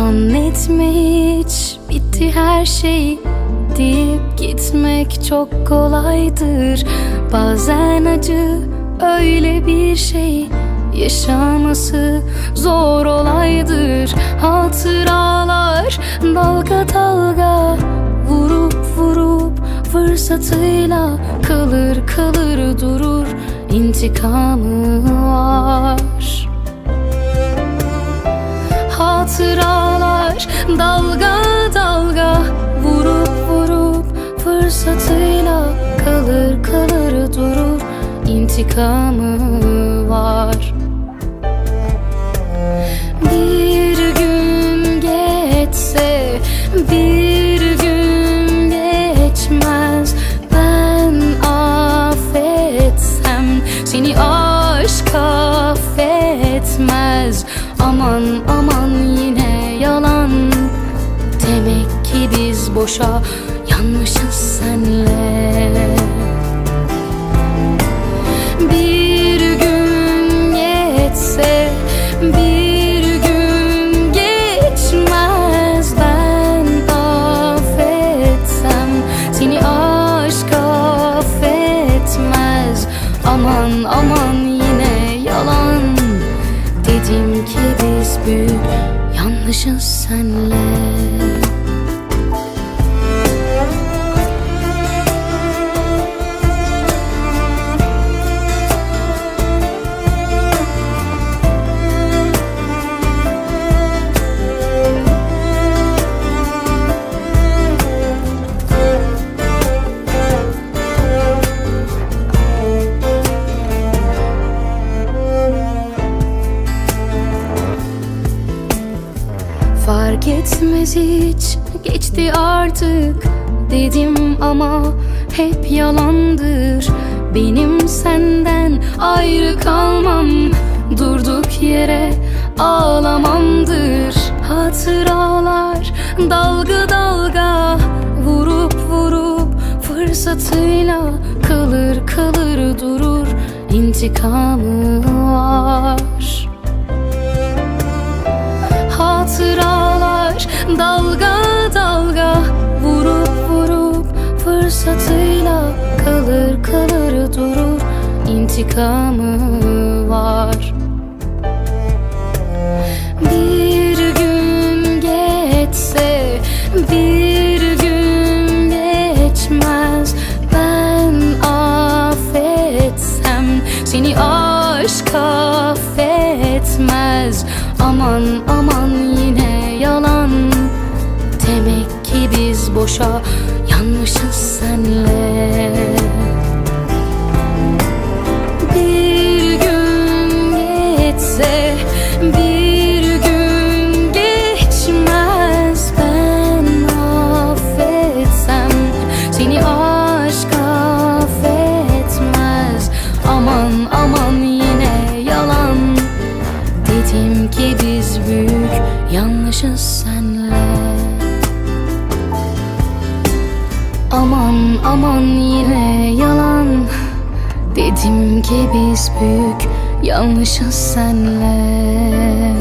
etme hiç bitti her şey. Deyip gitmek çok kolaydır. Bazen acı öyle bir şey. Yaşaması zor olaydır. Hatıralar dalga dalga Vurup vurup fırsatıyla Kalır kalır durur. İntikamı var dalga dalga Vurup vurup fırsatıyla Kalır kalır durur. İntikamı var. Bir gün geçse bir gün geçmez. Ben affetsem seni aşk affetmez. Aman aman yine yalan biz boşa yanmışız senle. Bir gün geçse bir gün geçmez. Ben affetsem seni aşk affetmez. Aman aman yine yalan. Dedim ki biz büyük yanlışız senle Fark etmez hiç geçti artık dedim ama hep yalandır. Benim senden ayrı kalmam durduk yere ağlamamdır. Hatıralar dalga dalga vurup vurup fırsatıyla kalır kalır durur intikamı var dalga dalga Vurup vurup fırsatıyla Kalır kalır durur intikamı var. Bir gün geçse bir gün geçmez Ben affetsem seni aşk affetmez. Aman aman boşa yanmışız senle. Bir gün geçse bir gün geçmez. Ben affetsem seni aşk affetmez. Aman aman yine yalan. Dedim ki biz büyük yanlışız senle Aman aman yine yalan. Dedim ki biz büyük yanlışız senle